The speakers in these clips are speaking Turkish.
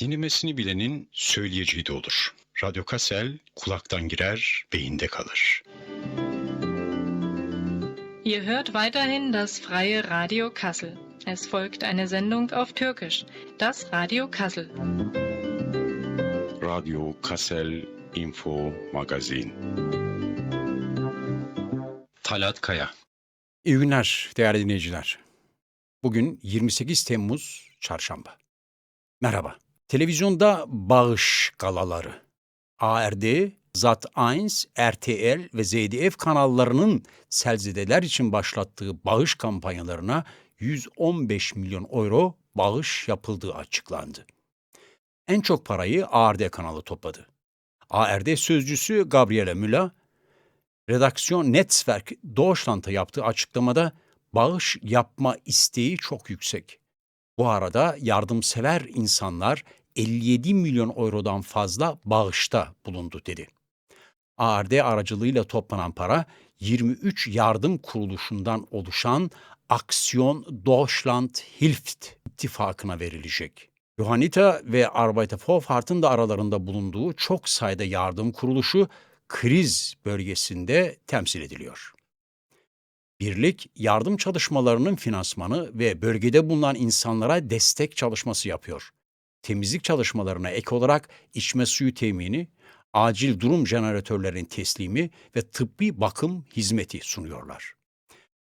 Dinlemesini bilenin söyleyeceği de olur. Radyo Kassel kulaktan girer, beyinde kalır. Ihr hört weiterhin das freie Radio Kassel. Es folgt eine Sendung auf Türkisch, das Radio Kassel. Radyo Kassel Info Magazin. Talat Kaya. İyi günler değerli dinleyiciler. Bugün 28 Temmuz Çarşamba. Merhaba. Televizyonda bağış galaları. ARD, Zat1, RTL ve ZDF kanallarının selzideler için başlattığı bağış kampanyalarına 115 milyon euro bağış yapıldığı açıklandı. En çok parayı ARD kanalı topladı. ARD sözcüsü Gabriele Müller, Redaksiyon Netzwerk Deutschland'a yaptığı açıklamada bağış yapma isteği çok yüksek. Bu arada yardımsever insanlar 57 milyon eurodan fazla bağışta bulundu dedi. ARD aracılığıyla toplanan para 23 yardım kuruluşundan oluşan Aksiyon Deutschland Hilft ittifakına verilecek. Johannita ve Arbeitervorfahrt'ın da aralarında bulunduğu çok sayıda yardım kuruluşu kriz bölgesinde temsil ediliyor. Birlik, yardım çalışmalarının finansmanı ve bölgede bulunan insanlara destek çalışması yapıyor. Temizlik çalışmalarına ek olarak içme suyu temini, acil durum jeneratörlerinin teslimi ve tıbbi bakım hizmeti sunuyorlar.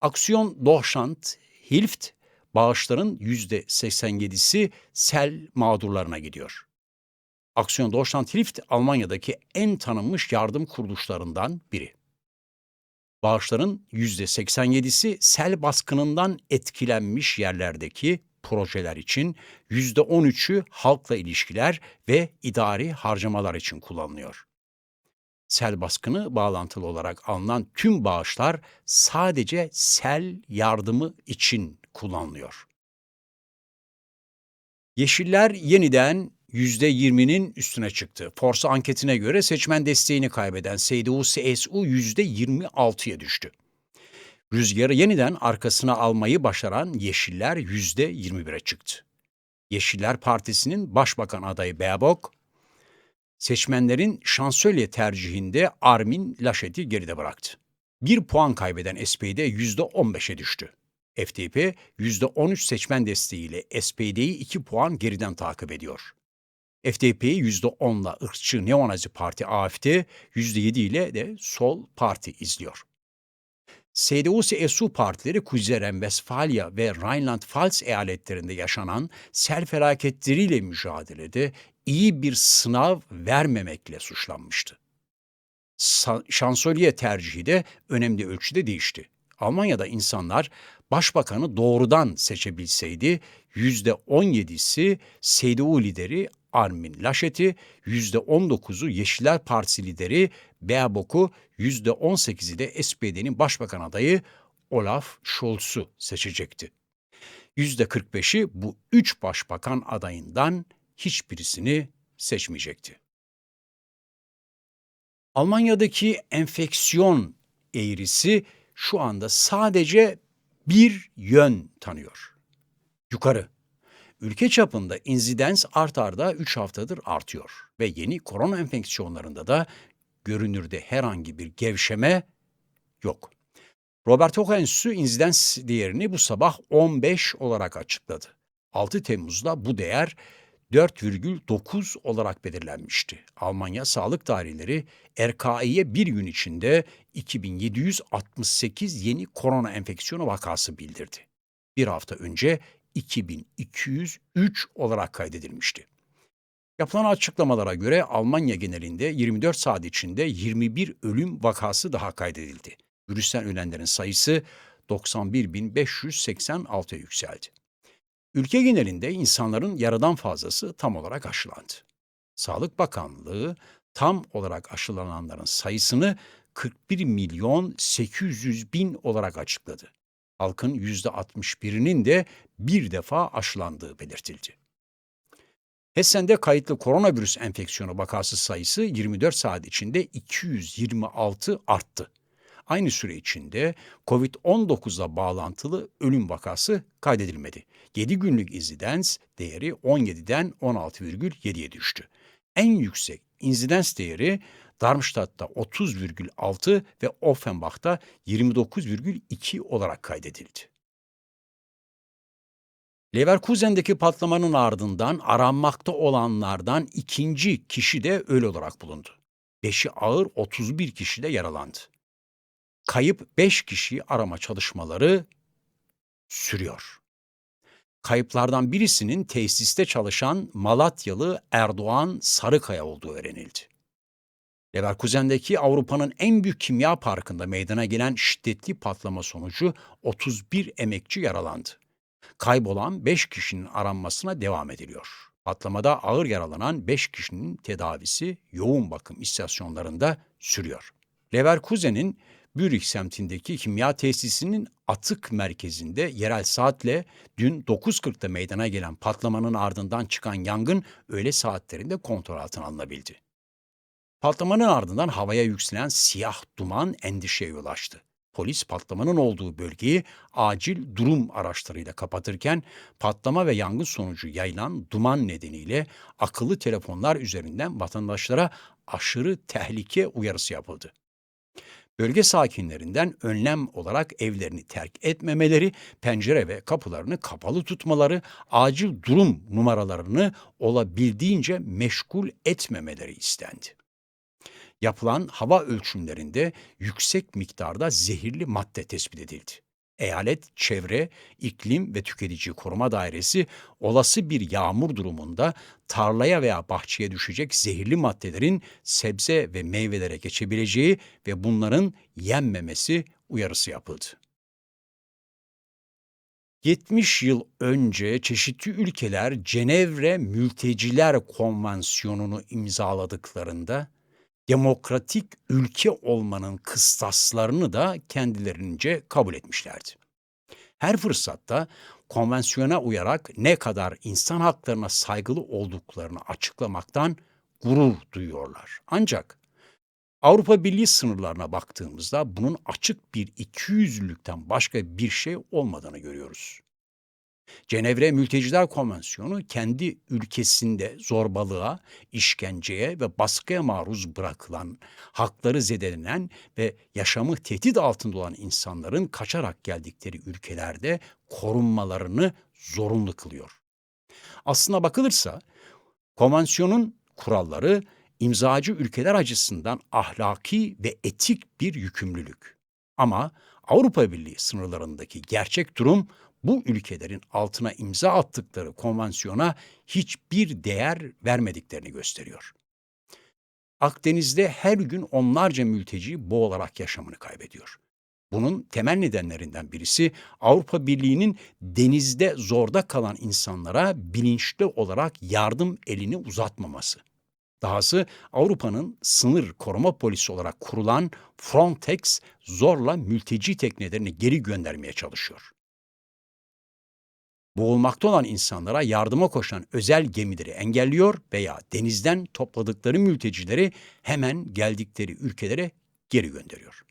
Aksiyon Deutschland Hilft, bağışların %87'si sel mağdurlarına gidiyor. Aksiyon Deutschland Hilft, Almanya'daki en tanınmış yardım kuruluşlarından biri. Bağışların %87'si sel baskınından etkilenmiş yerlerdeki projeler için, %13'ü halkla ilişkiler ve idari harcamalar için kullanılıyor. Sel baskını bağlantılı olarak alınan tüm bağışlar sadece sel yardımı için kullanılıyor. Yeşiller yeniden %20'nin üstüne çıktı. Forsa anketine göre seçmen desteğini kaybeden CDU-CSU %26'ya düştü. Rüzgarı yeniden arkasına almayı başaran Yeşiller %21'e çıktı. Yeşiller Partisi'nin başbakan adayı Baerbock, seçmenlerin şansölye tercihinde Armin Laschet'i geride bıraktı. Bir puan kaybeden SPD %15'e düştü. FDP %13 seçmen desteğiyle SPD'yi 2 puan geriden takip ediyor. FDP'yi %10'la ırkçı neonazi parti AFD, %7 ile de Sol Parti izliyor. CDU-CSU partileri Kuzey Westfalia ve Rheinland-Pfalz eyaletlerinde yaşanan sel felaketleriyle mücadelede iyi bir sınav vermemekle suçlanmıştı. Şansölye tercihi de önemli ölçüde değişti. Almanya'da insanlar başbakanı doğrudan seçebilseydi %17'si CDU lideri Armin Laschet'i, %19'u Yeşiller Partisi lideri Baerbock'u, %18'i de SPD'nin başbakan adayı Olaf Scholz'u seçecekti. %45'i bu üç başbakan adayından hiçbirisini seçmeyecekti. Almanya'daki enfeksiyon eğrisi şu anda sadece bir yön tanıyor. Yukarı. Ülke çapında insidens art arda 3 haftadır artıyor ve yeni korona enfeksiyonlarında da görünürde herhangi bir gevşeme yok. Robert Koch Enstitüsü insidens değerini bu sabah 15 olarak açıkladı. 6 Temmuz'da bu değer 4,9 olarak belirlenmişti. Almanya Sağlık Daireleri RKI'ye bir gün içinde 2768 yeni korona enfeksiyonu vakası bildirdi. Bir hafta önce 2203 olarak kaydedilmişti. Yapılan açıklamalara göre Almanya genelinde 24 saat içinde 21 ölüm vakası daha kaydedildi. Virüsten ölenlerin sayısı 91.586'ya yükseldi. Ülke genelinde insanların yarıdan fazlası tam olarak aşılandı. Sağlık Bakanlığı tam olarak aşılananların sayısını 41 milyon 800 bin olarak açıkladı. Halkın %61'inin de bir defa aşılandığı belirtildi. Hessen'de kayıtlı koronavirüs enfeksiyonu vakası sayısı 24 saat içinde 226 arttı. Aynı süre içinde COVID-19'la bağlantılı ölüm vakası kaydedilmedi. 7 günlük insidens değeri 17'den 16,7'ye düştü. En yüksek insidens değeri Darmstadt'ta 30,6 ve Offenbach'ta 29,2 olarak kaydedildi. Leverkusen'deki patlamanın ardından aranmakta olanlardan ikinci kişi de ölü olarak bulundu. Beşi ağır 31 kişi de yaralandı. Kayıp 5 kişi arama çalışmaları sürüyor. Kayıplardan birisinin tesiste çalışan Malatyalı Erdoğan Sarıkaya olduğu öğrenildi. Leverkusen'deki Avrupa'nın en büyük kimya parkında meydana gelen şiddetli patlama sonucu 31 emekçi yaralandı. Kaybolan 5 kişinin aranmasına devam ediliyor. Patlamada ağır yaralanan 5 kişinin tedavisi yoğun bakım istasyonlarında sürüyor. Leverkusen'in Bürih semtindeki kimya tesisinin atık merkezinde yerel saatle dün 9.40'da meydana gelen patlamanın ardından çıkan yangın öğle saatlerinde kontrol altına alınabildi. Patlamanın ardından havaya yükselen siyah duman endişeye yol açtı. Polis patlamanın olduğu bölgeyi acil durum araçlarıyla kapatırken patlama ve yangın sonucu yayılan duman nedeniyle akıllı telefonlar üzerinden vatandaşlara aşırı tehlike uyarısı yapıldı. Bölge sakinlerinden önlem olarak evlerini terk etmemeleri, pencere ve kapılarını kapalı tutmaları, acil durum numaralarını olabildiğince meşgul etmemeleri istendi yapılan hava ölçümlerinde yüksek miktarda zehirli madde tespit edildi. Eyalet Çevre, İklim ve Tüketici Koruma Dairesi olası bir yağmur durumunda tarlaya veya bahçeye düşecek zehirli maddelerin sebze ve meyvelere geçebileceği ve bunların yenmemesi uyarısı yapıldı. 70 yıl önce çeşitli ülkeler Cenevre Mülteciler Konvansiyonu'nu imzaladıklarında demokratik ülke olmanın kıstaslarını da kendilerince kabul etmişlerdi. Her fırsatta konvansiyona uyarak ne kadar insan haklarına saygılı olduklarını açıklamaktan gurur duyuyorlar. Ancak Avrupa Birliği sınırlarına baktığımızda bunun açık bir ikiyüzlülükten başka bir şey olmadığını görüyoruz. Cenevre Mülteciler Konvansiyonu kendi ülkesinde zorbalığa, işkenceye ve baskıya maruz bırakılan, hakları zedelenen ve yaşamı tehdit altında olan insanların kaçarak geldikleri ülkelerde korunmalarını zorunlu kılıyor. Aslına bakılırsa konvansiyonun kuralları imzacı ülkeler açısından ahlaki ve etik bir yükümlülük. Ama Avrupa Birliği sınırlarındaki gerçek durum bu ülkelerin altına imza attıkları konvansiyona hiçbir değer vermediklerini gösteriyor. Akdeniz'de her gün onlarca mülteci boğularak yaşamını kaybediyor. Bunun temel nedenlerinden birisi Avrupa Birliği'nin denizde zorda kalan insanlara bilinçli olarak yardım elini uzatmaması. Dahası Avrupa'nın sınır koruma polisi olarak kurulan Frontex zorla mülteci teknelerini geri göndermeye çalışıyor boğulmakta olan insanlara yardıma koşan özel gemileri engelliyor veya denizden topladıkları mültecileri hemen geldikleri ülkelere geri gönderiyor.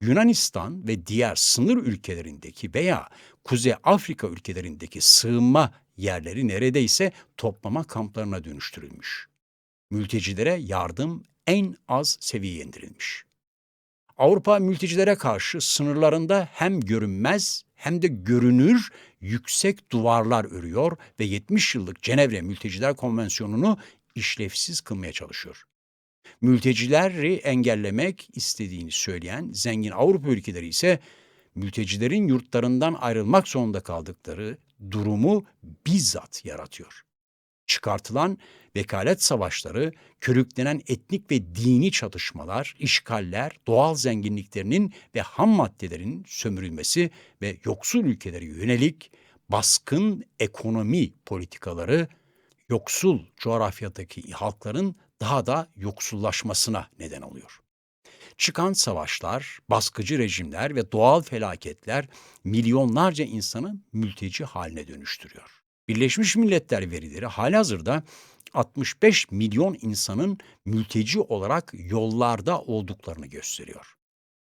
Yunanistan ve diğer sınır ülkelerindeki veya Kuzey Afrika ülkelerindeki sığınma yerleri neredeyse toplama kamplarına dönüştürülmüş. Mültecilere yardım en az seviyeye indirilmiş. Avrupa mültecilere karşı sınırlarında hem görünmez hem de görünür yüksek duvarlar örüyor ve 70 yıllık Cenevre Mülteciler Konvensiyonu'nu işlevsiz kılmaya çalışıyor. Mültecileri engellemek istediğini söyleyen zengin Avrupa ülkeleri ise mültecilerin yurtlarından ayrılmak zorunda kaldıkları durumu bizzat yaratıyor çıkartılan vekalet savaşları, körüklenen etnik ve dini çatışmalar, işgaller, doğal zenginliklerinin ve ham maddelerin sömürülmesi ve yoksul ülkelere yönelik baskın ekonomi politikaları yoksul coğrafyadaki halkların daha da yoksullaşmasına neden oluyor. Çıkan savaşlar, baskıcı rejimler ve doğal felaketler milyonlarca insanı mülteci haline dönüştürüyor. Birleşmiş Milletler verileri halihazırda 65 milyon insanın mülteci olarak yollarda olduklarını gösteriyor.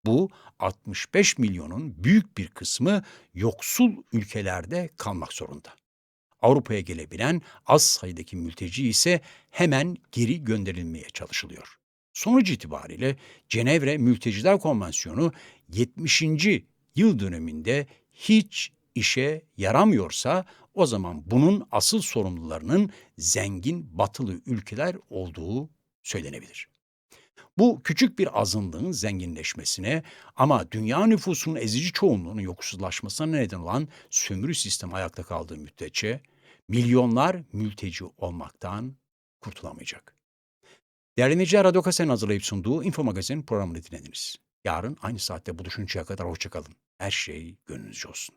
Bu 65 milyonun büyük bir kısmı yoksul ülkelerde kalmak zorunda. Avrupa'ya gelebilen az sayıdaki mülteci ise hemen geri gönderilmeye çalışılıyor. Sonuç itibariyle Cenevre Mülteciler Konvansiyonu 70. yıl döneminde hiç işe yaramıyorsa o zaman bunun asıl sorumlularının zengin batılı ülkeler olduğu söylenebilir. Bu küçük bir azınlığın zenginleşmesine ama dünya nüfusunun ezici çoğunluğunun yoksullaşmasına neden olan sömürü sistemi ayakta kaldığı müddetçe milyonlar mülteci olmaktan kurtulamayacak. Değerli dinleyiciler, Radyo Kase'nin hazırlayıp sunduğu Info Magazin programını dinlediniz. Yarın aynı saatte buluşuncaya kadar hoşçakalın. Her şey gönlünüzce olsun.